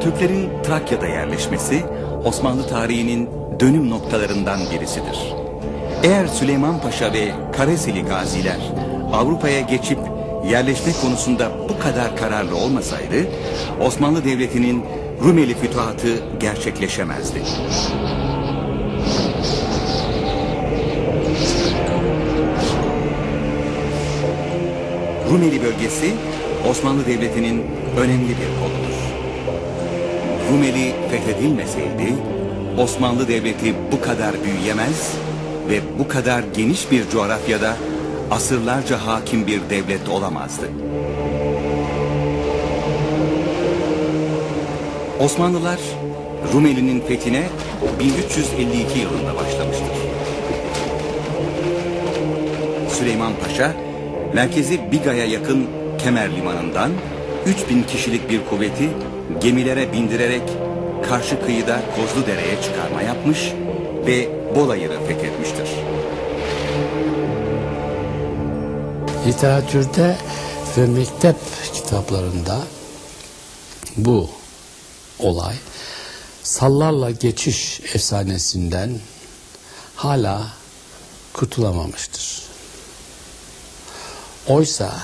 Türklerin Trakya'da yerleşmesi Osmanlı tarihinin dönüm noktalarından birisidir. Eğer Süleyman Paşa ve Karesili gaziler Avrupa'ya geçip yerleşme konusunda bu kadar kararlı olmasaydı Osmanlı Devleti'nin Rumeli fütuhatı gerçekleşemezdi. Rumeli bölgesi Osmanlı Devleti'nin önemli bir koludur. Rumeli fethedilmeseydi Osmanlı Devleti bu kadar büyüyemez ve bu kadar geniş bir coğrafyada asırlarca hakim bir devlet olamazdı. Osmanlılar Rumeli'nin fethine 1352 yılında başlamıştır. Süleyman Paşa merkezi Biga'ya yakın Kemer Limanı'ndan 3000 kişilik bir kuvveti gemilere bindirerek karşı kıyıda Kozludere'ye çıkarma yapmış ve Bolayır'ı fethetmiştir. Literatürde ve mektep kitaplarında bu olay sallarla geçiş efsanesinden hala kurtulamamıştır. Oysa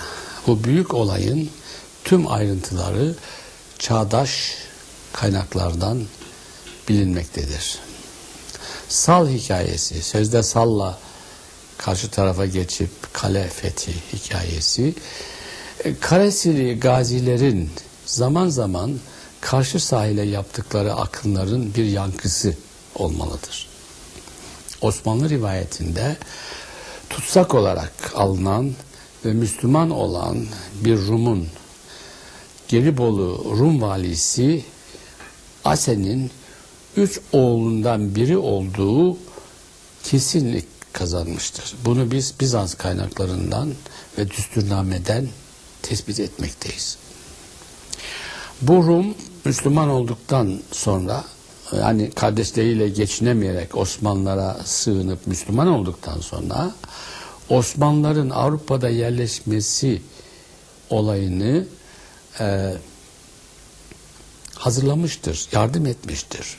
bu büyük olayın tüm ayrıntıları çağdaş kaynaklardan bilinmektedir. Sal hikayesi, sözde salla karşı tarafa geçip kale fethi hikayesi, e, Karesili gazilerin zaman zaman karşı sahile yaptıkları akınların bir yankısı olmalıdır. Osmanlı rivayetinde tutsak olarak alınan ve Müslüman olan bir Rum'un Gelibolu Rum valisi Asen'in üç oğlundan biri olduğu kesinlik kazanmıştır. Bunu biz Bizans kaynaklarından ve düsturnameden tespit etmekteyiz. Bu Rum Müslüman olduktan sonra yani kardeşleriyle geçinemeyerek Osmanlılara sığınıp Müslüman olduktan sonra Osmanlıların Avrupa'da yerleşmesi olayını e, hazırlamıştır, yardım etmiştir.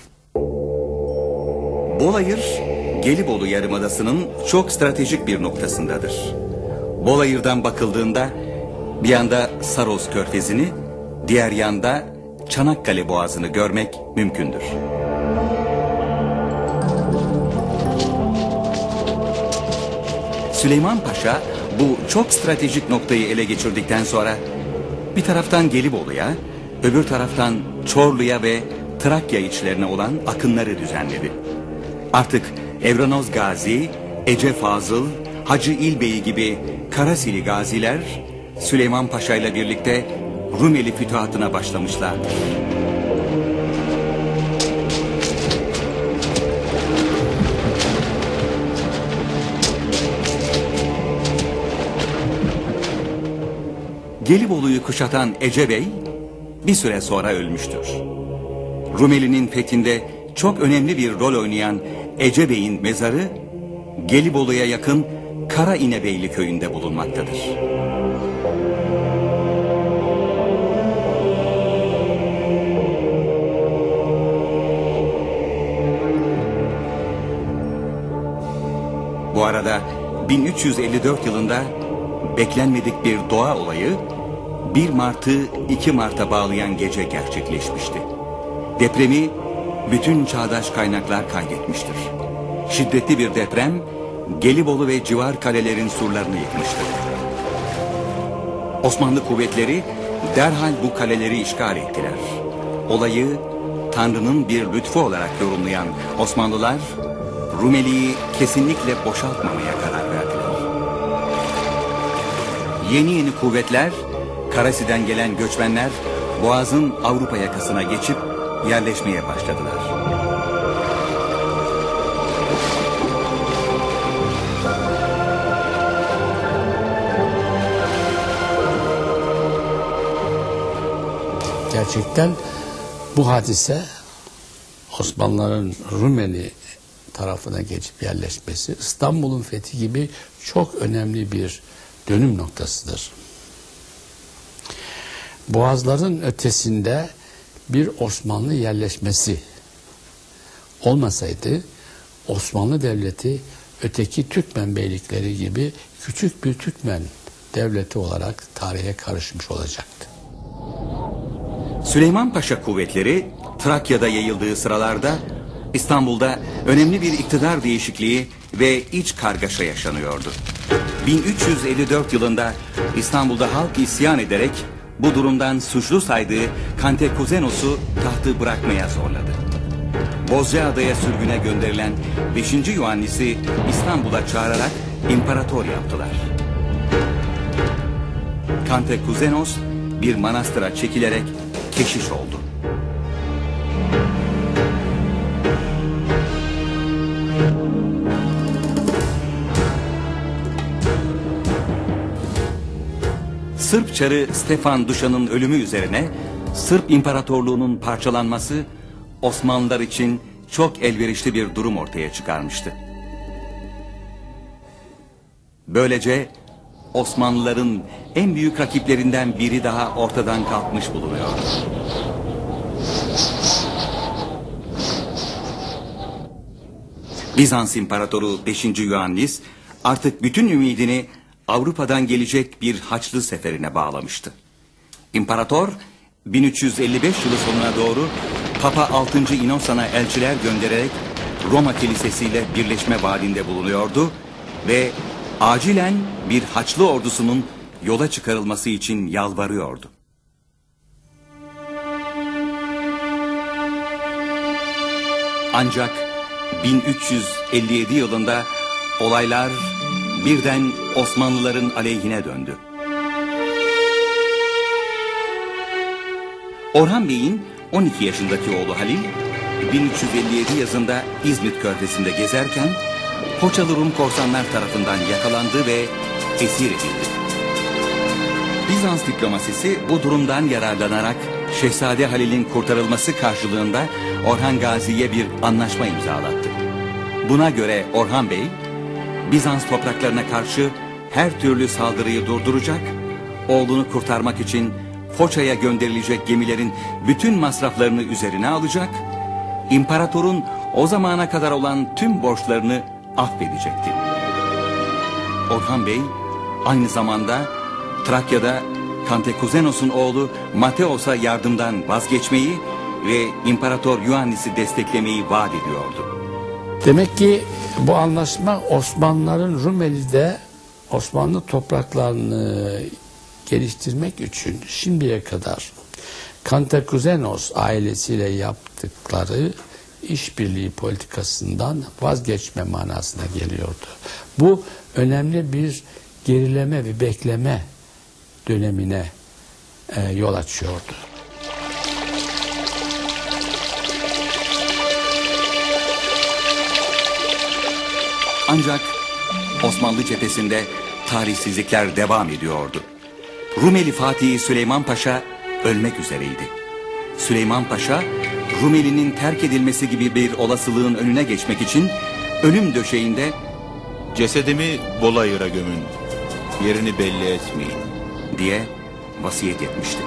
Bolayır, Gelibolu Yarımadası'nın çok stratejik bir noktasındadır. Bolayır'dan bakıldığında bir yanda Saros Körfezi'ni, diğer yanda Çanakkale Boğazı'nı görmek mümkündür. Süleyman Paşa bu çok stratejik noktayı ele geçirdikten sonra bir taraftan Gelibolu'ya, öbür taraftan Çorlu'ya ve Trakya içlerine olan akınları düzenledi. Artık Evranoz Gazi, Ece Fazıl, Hacı İlbey gibi Karasili gaziler Süleyman Paşa ile birlikte Rumeli fütuhatına başlamışlardır. Gelibolu'yu kuşatan Ece Bey bir süre sonra ölmüştür. Rumeli'nin fethinde çok önemli bir rol oynayan Ece Bey'in mezarı Gelibolu'ya yakın Kara İnebeyli köyünde bulunmaktadır. Bu arada 1354 yılında beklenmedik bir doğa olayı 1 Mart'ı 2 Mart'a bağlayan gece gerçekleşmişti. Depremi bütün çağdaş kaynaklar kaydetmiştir. Şiddetli bir deprem Gelibolu ve civar kalelerin surlarını yıkmıştır. Osmanlı kuvvetleri derhal bu kaleleri işgal ettiler. Olayı Tanrı'nın bir lütfu olarak yorumlayan Osmanlılar Rumeli'yi kesinlikle boşaltmamaya karar. Yeni yeni kuvvetler Karasi'den gelen göçmenler Boğaz'ın Avrupa yakasına geçip yerleşmeye başladılar. Gerçekten bu hadise Osmanlıların Rumeli tarafına geçip yerleşmesi İstanbul'un fethi gibi çok önemli bir dönüm noktasıdır. Boğazların ötesinde bir Osmanlı yerleşmesi olmasaydı Osmanlı Devleti öteki Türkmen beylikleri gibi küçük bir Türkmen devleti olarak tarihe karışmış olacaktı. Süleyman Paşa kuvvetleri Trakya'da yayıldığı sıralarda İstanbul'da önemli bir iktidar değişikliği ve iç kargaşa yaşanıyordu. 1354 yılında İstanbul'da halk isyan ederek bu durumdan suçlu saydığı Kantekuzenos'u tahtı bırakmaya zorladı. Bozcaada'ya sürgüne gönderilen 5. Yuhannis'i İstanbul'a çağırarak imparator yaptılar. Kantekuzenos bir manastıra çekilerek keşiş oldu. Sırp çarı Stefan Duşan'ın ölümü üzerine Sırp İmparatorluğu'nun parçalanması Osmanlılar için çok elverişli bir durum ortaya çıkarmıştı. Böylece Osmanlıların en büyük rakiplerinden biri daha ortadan kalkmış bulunuyor. Bizans İmparatoru 5. Yuhannis artık bütün ümidini Avrupa'dan gelecek bir Haçlı seferine bağlamıştı. İmparator 1355 yılı sonuna doğru Papa 6. İnosan'a elçiler göndererek Roma Kilisesi ile birleşme vaadinde bulunuyordu ve acilen bir Haçlı ordusunun yola çıkarılması için yalvarıyordu. Ancak 1357 yılında olaylar birden Osmanlıların aleyhine döndü. Orhan Bey'in 12 yaşındaki oğlu Halil 1357 yazında İzmit körfezinde gezerken Koçalı Rum korsanlar tarafından yakalandı ve esir edildi. Bizans diplomasisi bu durumdan yararlanarak Şehzade Halil'in kurtarılması karşılığında Orhan Gazi'ye bir anlaşma imzalattı. Buna göre Orhan Bey, Bizans topraklarına karşı her türlü saldırıyı durduracak, oğlunu kurtarmak için Foça'ya gönderilecek gemilerin bütün masraflarını üzerine alacak, imparatorun o zamana kadar olan tüm borçlarını affedecekti. Orhan Bey aynı zamanda Trakya'da Kantekuzenos'un oğlu Mateos'a yardımdan vazgeçmeyi ve İmparator Yuhannis'i desteklemeyi vaat ediyordu. Demek ki bu anlaşma Osmanlıların Rumeli'de Osmanlı topraklarını geliştirmek için şimdiye kadar Kantekuzenos ailesiyle yaptıkları işbirliği politikasından vazgeçme manasına geliyordu. Bu önemli bir gerileme ve bekleme dönemine e, yol açıyordu. Ancak Osmanlı cephesinde tarihsizlikler devam ediyordu. Rumeli Fatihi Süleyman Paşa ölmek üzereydi. Süleyman Paşa, Rumeli'nin terk edilmesi gibi bir olasılığın önüne geçmek için ölüm döşeğinde Cesedimi Bolayır'a gömün. Yerini belli etmeyin. diye vasiyet etmişti.